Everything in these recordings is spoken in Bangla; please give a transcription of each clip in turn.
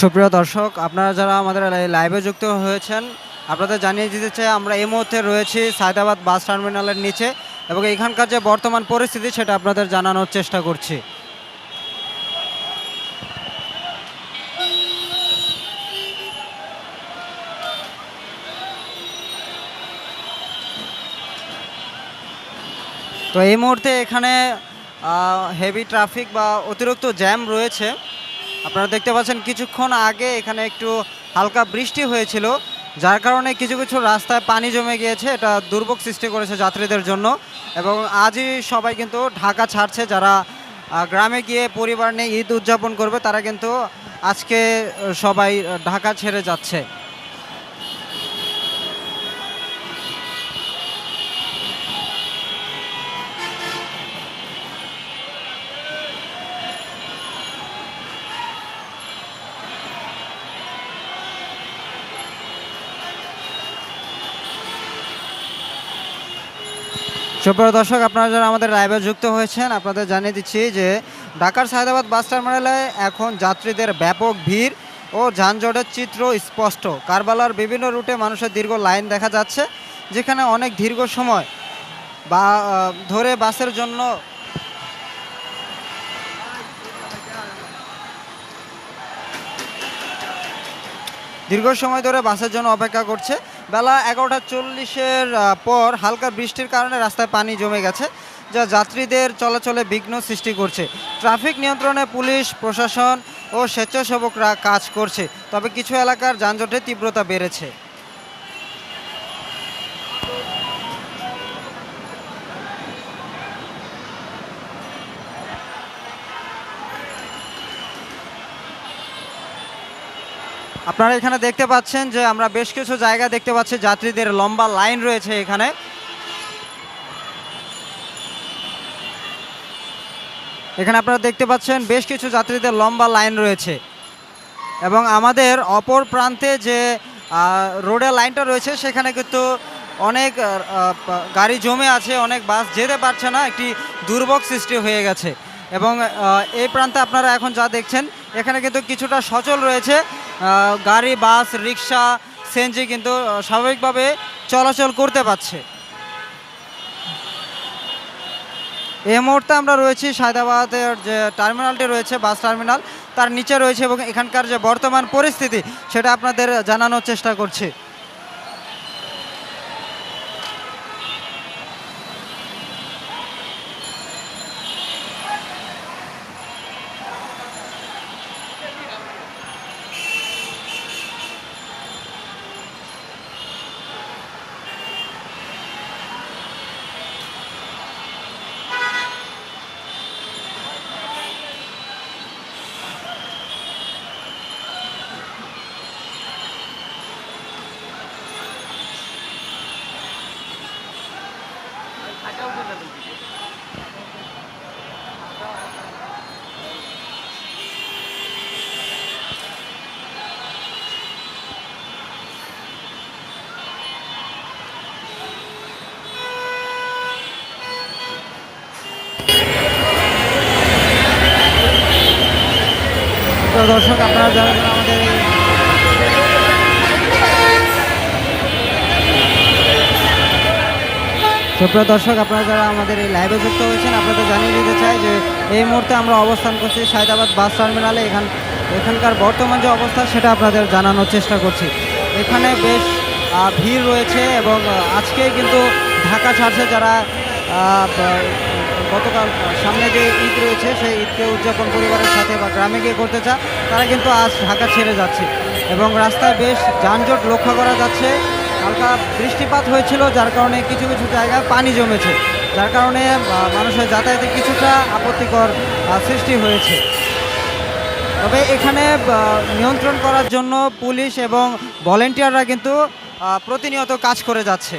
সুপ্রিয় দর্শক, আপনারা যারা আমাদের লাইভে যুক্ত হয়েছেন, আপনাদের জানিয়ে দিতে চাই, আমরা এই মুহূর্তে রয়েছি সায়দাবাদ বাস টার্মিনালের নিচে এবং এখানকার যে বর্তমান পরিস্থিতি সেটা আপনাদের জানানোর চেষ্টা করছি। তো এই মুহূর্তে এখানে হেভি ট্রাফিক বা অতিরিক্ত জ্যাম রয়েছে। আপনারা দেখতে পাচ্ছেন কিছুক্ষণ আগে এখানে একটু হালকা বৃষ্টি হয়েছিল, যার কারণে কিছু কিছু রাস্তায় পানি জমে গিয়েছে। এটা দুর্ভোগ সৃষ্টি করেছে যাত্রীদের জন্য এবং আজই সবাই কিন্তু ঢাকা ছাড়ছে। যারা গ্রামে গিয়ে পরিবার নিয়ে ঈদ উদযাপন করবে, তারা কিন্তু আজকে সবাই ঢাকা ছেড়ে যাচ্ছে। সুপ্রিয় দর্শক, আপনারা যারা আমাদের লাইভে যুক্ত হয়েছেন, আপনাদের জানিয়ে দিচ্ছি যে ঢাকার সায়দাবাদ বাস টার্মিনালে এখন যাত্রীদের ব্যাপক ভিড় ও যানজটের চিত্র স্পষ্ট। কারবালার বিভিন্ন রুটে মানুষের দীর্ঘ লাইন দেখা যাচ্ছে, যেখানে অনেক দীর্ঘ সময় বা ধরে বাসের জন্য দীর্ঘ সময় ধরে বাসের জন্য অপেক্ষা করছে। বেলা এগারোটা চল্লিশের পর হালকা বৃষ্টির কারণে রাস্তায় পানি জমে গেছে, যা যাত্রীদের চলাচলে বিঘ্ন সৃষ্টি করছে। ট্রাফিক নিয়ন্ত্রণে পুলিশ, প্রশাসন ও স্বেচ্ছাসেবকরা কাজ করছে, তবে কিছু এলাকার যানজটে তীব্রতা বেড়েছে। আপনারা এখানে দেখতে পাচ্ছেন যে আমরা বেশ কিছু জায়গা দেখতে পাচ্ছি, যাত্রীদের লম্বা লাইন রয়েছে এখানে। এখানে আপনারা দেখতে পাচ্ছেন বেশ কিছু যাত্রীদের লম্বা লাইন রয়েছে। এবং আমাদের অপর প্রান্তে যে রোডের লাইনটা রয়েছে, সেখানে কিন্তু অনেক গাড়ি জমে আছে, অনেক বাস যেতে পারছে না, একটি দুর্ভোগ সৃষ্টি হয়ে গেছে। এবং এই প্রান্তে আপনারা এখন যা দেখছেন, এখানে কিন্তু কিছুটা সচল রয়েছে। গাড়ি, বাস, রিক্সা সেনজি কিন্তু স্বাভাবিকভাবে চলাচল করতে পারছে। এই মুহূর্তে আমরা রয়েছি সায়দাবাদের যে টার্মিনালটি রয়েছে, বাস টার্মিনাল। তার নিচে রয়েছে এবং এখানকার যে বর্তমান পরিস্থিতি, সেটা আপনাদের জানানোর চেষ্টা করছি। দর্শক, আপনারা যারা আমাদের সুপ্রিয় দর্শক, আপনারা যারা আমাদের এই লাইভে যুক্ত হয়েছেন আপনাদের জানিয়ে দিতে চাই যে এই মুহূর্তে আমরা অবস্থান করছি সায়দাবাদ বাস টার্মিনালে। এখান এখানকার বর্তমান যে অবস্থা, সেটা আপনাদের জানানোর চেষ্টা করছি। এখানে বেশ ভিড় রয়েছে এবং আজকে কিন্তু ঢাকা ছাড়ছে যারা গতকাল সামনে যে ঈদ রয়েছে, সেই ঈদকে উদযাপন পরিবারের সাথে বা গ্রামে গিয়ে করতে চা তারা কিন্তু আজ ঢাকা ছেড়ে যাচ্ছে। এবং রাস্তায় বেশ যানজট লক্ষ্য করা যাচ্ছে। হালকা বৃষ্টিপাত হয়েছিল, যার কারণে কিছু কিছু জায়গায় পানি জমেছে। যার কারণে মানুষের যাতায়াতে কিছুটা আপত্তিকর সৃষ্টি হয়েছে। তবে এখানে নিয়ন্ত্রণ করার জন্য পুলিশ এবং ভলেন্টিয়াররা কিন্তু প্রতিনিয়ত কাজ করে যাচ্ছে।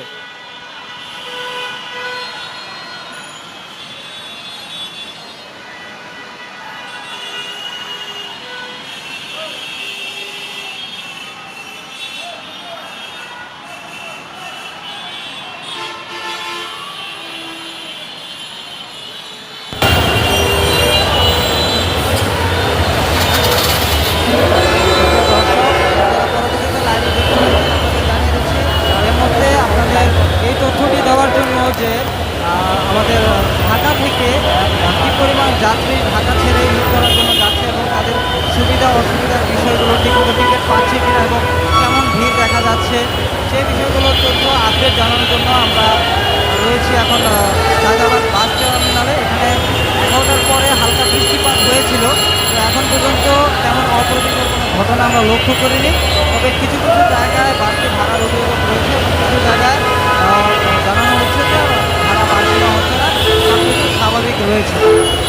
আমাদের ঢাকা থেকে কি পরিমাণ যাত্রী ঢাকা ছেড়ে ইউজ করার জন্য যাচ্ছে এবং তাদের সুবিধা, অসুবিধার বিষয়গুলো ঠিকমতো টিকিট পাচ্ছে কিনা এবং কেমন ভিড় দেখা যাচ্ছে, সেই বিষয়গুলোর তথ্য আপডেট জানানোর জন্য আমরা রয়েছি এখন হায়দ্রাবাদ বাস টার্মিনালে। এখানে এগারোটার পরে হালকা বৃষ্টিপাত হয়েছিল। এখন পর্যন্ত তেমন অপ্রতিকর কোনো ঘটনা আমরা লক্ষ্য করিনি। তবে কিছু কিছু জায়গায় বাড়তি ভাড়ার অভিযোগ রয়েছে এবং কিছু জায়গায় রয়েছে।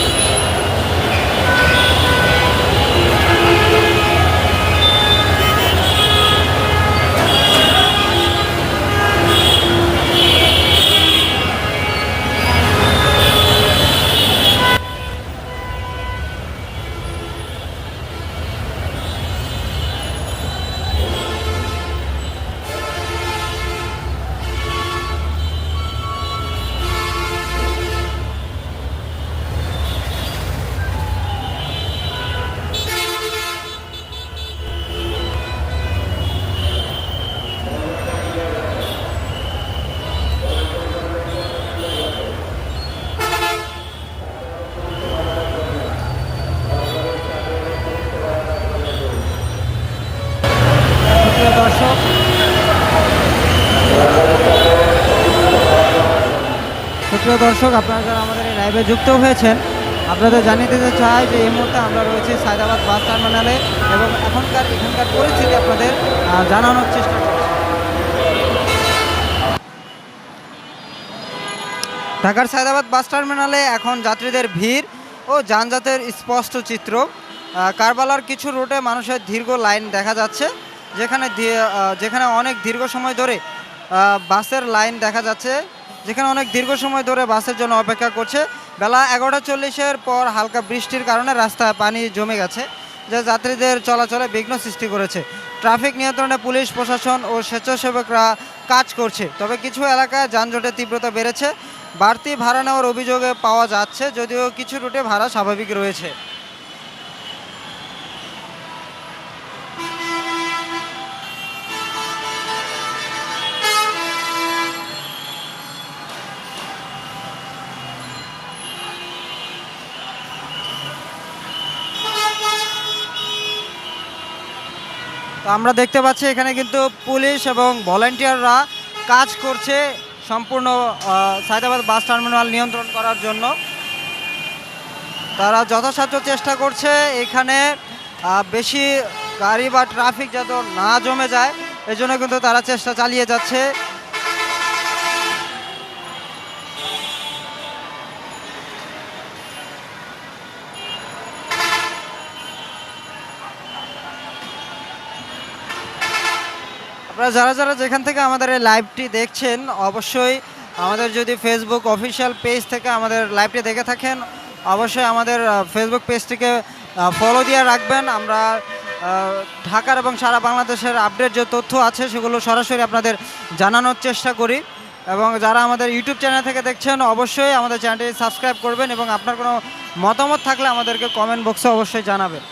দর্শক, আপনারা যারা আমাদের এই লাইভে যুক্ত হয়েছেন আপনাদের জানিয়ে দিতে চাই যে এই মুহূর্তে আমরা রয়েছি সায়দাবাদ বাস টার্মিনালে এবং এখনকার, এখানকার পরিস্থিতি আপনাদের জানানোর চেষ্টা করছি। ঢাকার সায়দাবাদ বাস টার্মিনালে এখন যাত্রীদের ভিড় ও যানজটের স্পষ্ট চিত্র। কারবালার কিছু রুটে মানুষের দীর্ঘ লাইন দেখা যাচ্ছে, যেখানে যেখানে অনেক দীর্ঘ সময় ধরে বাসের লাইন দেখা যাচ্ছে। যেখানে অনেক দীর্ঘ সময় ধরে বাসের জন্য অপেক্ষা করছে। বেলা এগারোটা চল্লিশের পর হালকা বৃষ্টির কারণে রাস্তায় পানি জমে গেছে, যা যাত্রীদের চলাচলে বিঘ্ন সৃষ্টি করেছে। ট্রাফিক নিয়ন্ত্রণে পুলিশ, প্রশাসন ও স্বেচ্ছাসেবকরা কাজ করছে, তবে কিছু এলাকায় যানজটের তীব্রতা বেড়েছে। বাড়তি ভাড়া নেওয়ার অভিযোগে পাওয়া যাচ্ছে, যদিও কিছু রুটে ভাড়া স্বাভাবিক রয়েছে। তো আমরা দেখতে পাচ্ছি এখানে কিন্তু পুলিশ এবং ভলেন্টিয়াররা কাজ করছে সম্পূর্ণ সায়দাবাদ বাস টার্মিনাল নিয়ন্ত্রণ করার জন্য। তারা যথাসাধ্য চেষ্টা করছে এখানে বেশি গাড়ি বা ট্রাফিক যাতে না জমে যায়, এজন্য কিন্তু তারা চেষ্টা চালিয়ে যাচ্ছে। আপনারা যারা যারা যেখান থেকে আমাদের এই লাইভটি দেখছেন, অবশ্যই আমাদের যদি ফেসবুক অফিসিয়াল পেজ থেকে আমাদের লাইভটি দেখে থাকেন, অবশ্যই আমাদের ফেসবুক পেজটিকে ফলো দিয়ে রাখবেন। আমরা ঢাকার এবং সারা বাংলাদেশের আপডেট যে তথ্য আছে সেগুলো সরাসরি আপনাদের জানানোর চেষ্টা করি। এবং যারা আমাদের ইউটিউব চ্যানেল থেকে দেখছেন, অবশ্যই আমাদের চ্যানেলটি সাবস্ক্রাইব করবেন এবং আপনার কোনো মতামত থাকলে আমাদেরকে কমেন্ট বক্সে অবশ্যই জানাবেন।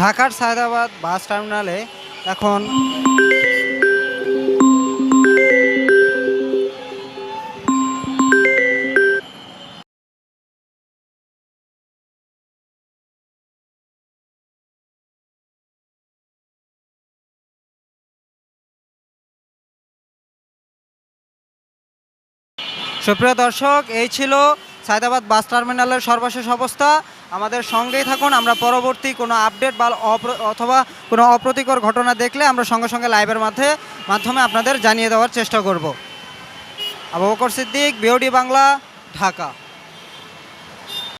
ঢাকার সায়দাবাদ বাস টার্মিনালে এখন সুপ্রিয় দর্শক এই ছিল সায়দাবাদ বাস টার্মিনালের সর্বশেষ অবস্থা। আমাদের সঙ্গেই থাকুন। আমরা পরবর্তী কোনো আপডেট বা অথবা কোনো অপ্রতিকর ঘটনা দেখলে আমরা সঙ্গে সঙ্গে লাইভের মাধ্যমে মাধ্যমে আপনাদের জানিয়ে দেওয়ার চেষ্টা করব। আবু বকর সিদ্দিক বিওডি বাংলা, ঢাকা।